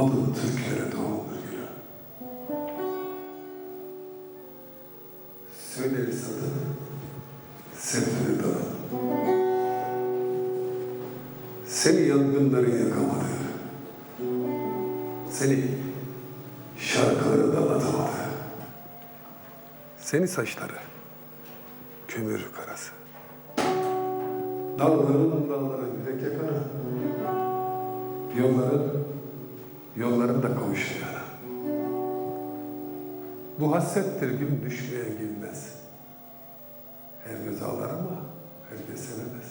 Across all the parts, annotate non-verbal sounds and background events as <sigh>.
Adı Türkiye'de doğumdur gülü. Söyleriz adını, sevdiğini dağı. Seni yangınların yakamadı. Seni şarkıları dalatamadı. Seni saçları, kömür karası. Dağların dağlara yürek yakana. Yolların, yolların da kavuşacağına. Bu hasrettir gün düşmeyen gülmez. Her göz ağlar ama her göz sevemez.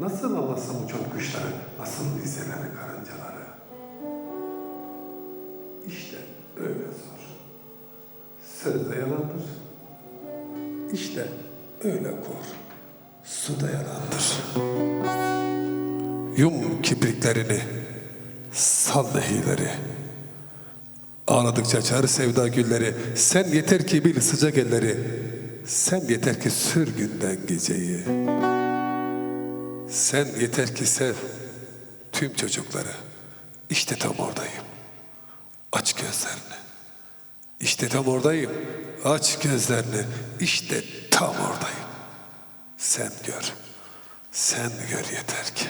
Nasıl anlasam uçan kuşları, nasıl dizeleri karıncaları? İşte öyle zor. Söz yalandır. İşte öyle kor. Su da yalandır. Yum kipriklerini, sal nehileri. Ağladıkça çağır sevda gülleri. Sen yeter ki bil sıcak elleri. Sen yeter ki sür günden geceyi. Sen yeter ki sev tüm çocukları. İşte tam oradayım. Aç gözlerini. İşte tam oradayım. Aç gözlerini. İşte tam oradayım. Sen gör. Sen gör yeter ki.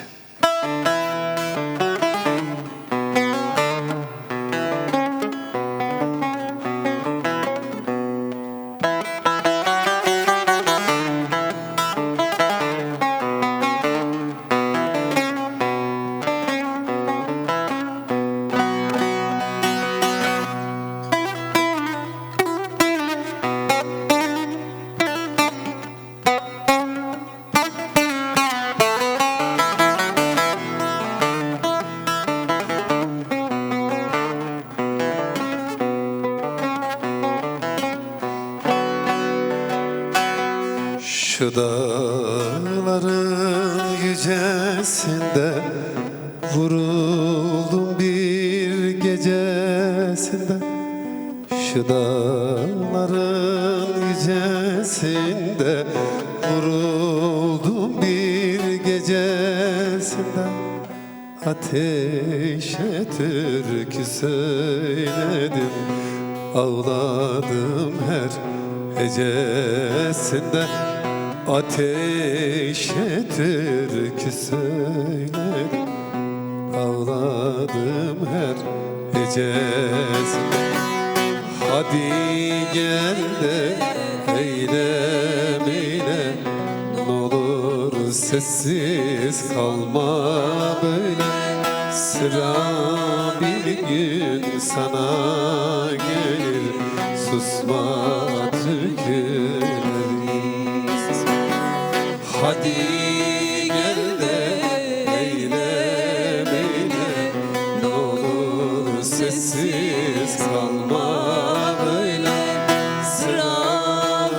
Şu dağların yücesinde Vuruldum bir gecesinde. Şu dağların yücesinde Vuruldum bir gecesinde. Ateşe türkü söyledim Ağladım her hecesinde Ateşe türkü söyledim Ağladım her hecesinde Hadi gel de eylem eyle N'olur sessiz kalma böyle. Sıra bir gün sana gelir. Susma türkülerimiz Hadi gel de eylem eyle N'olur sessiz kalma böyle. Sıra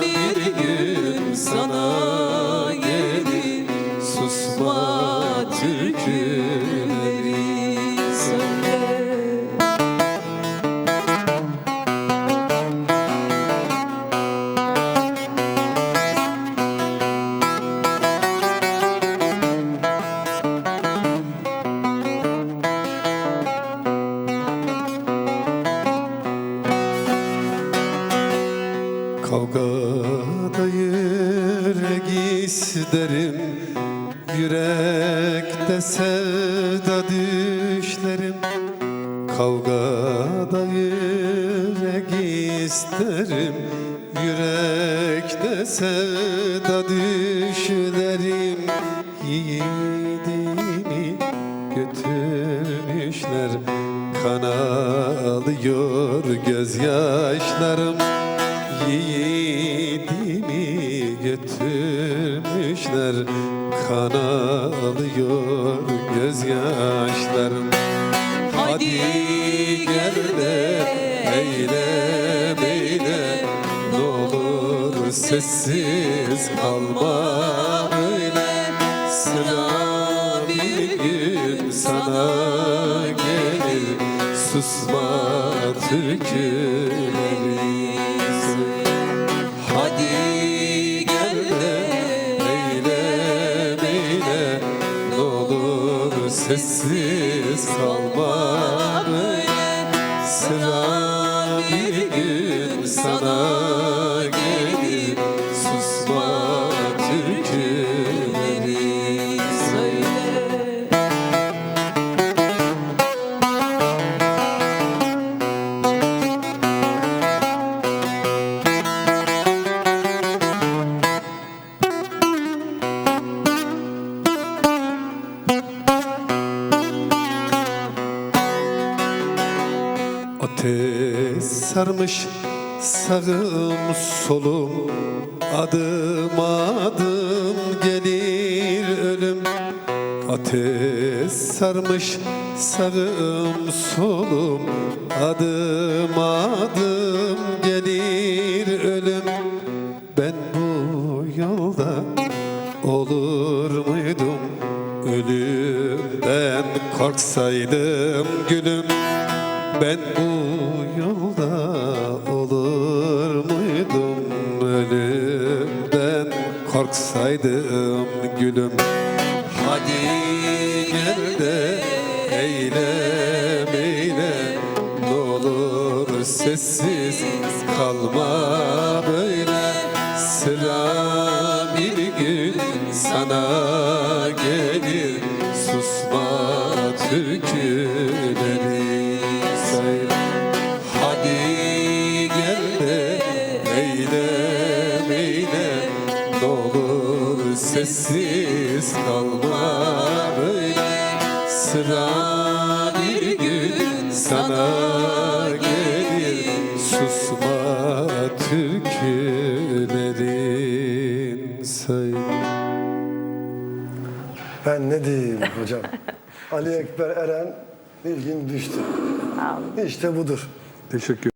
bir gün sana gelir. Susma türküleri yürek isterim Yürekte sevda düşlerim. Kavgada yürek isterim Yürekte sevda düşlerim. Yiğidimi götürmüşler Kan alıyor gözyaşlarım. Yiğidimi götürmüşler Kan alıyor gözyaşlarım. Hadi gel de eyle beyle N'olur sessiz kalma böyle Sıra bir gün sana gelir. Susma türkülerimiz Sessiz kal böyle Sıra bir gün sana gel Ateş sarmış sağım solum Adım adım gelir ölüm. Ateş sarmış sağım solum Adım adım gelir ölüm. Ben bu yolda olur muydum? Ölümden korksaydım gülüm ben bu yolda olur muydum ölümden? Korksaydım gülüm. Hadi gel de eylem eylem. Ne olur sessiz kalma böyle. Sıra bir gün sana gelir. Susma türküleri olur sessiz kalma böyle Sıra bir gün sana gelir susma türkülerin söyle Ben ne diyeyim hocam? <laughs> Ali Ekber Eren bir gün düştü. İşte budur. Teşekkür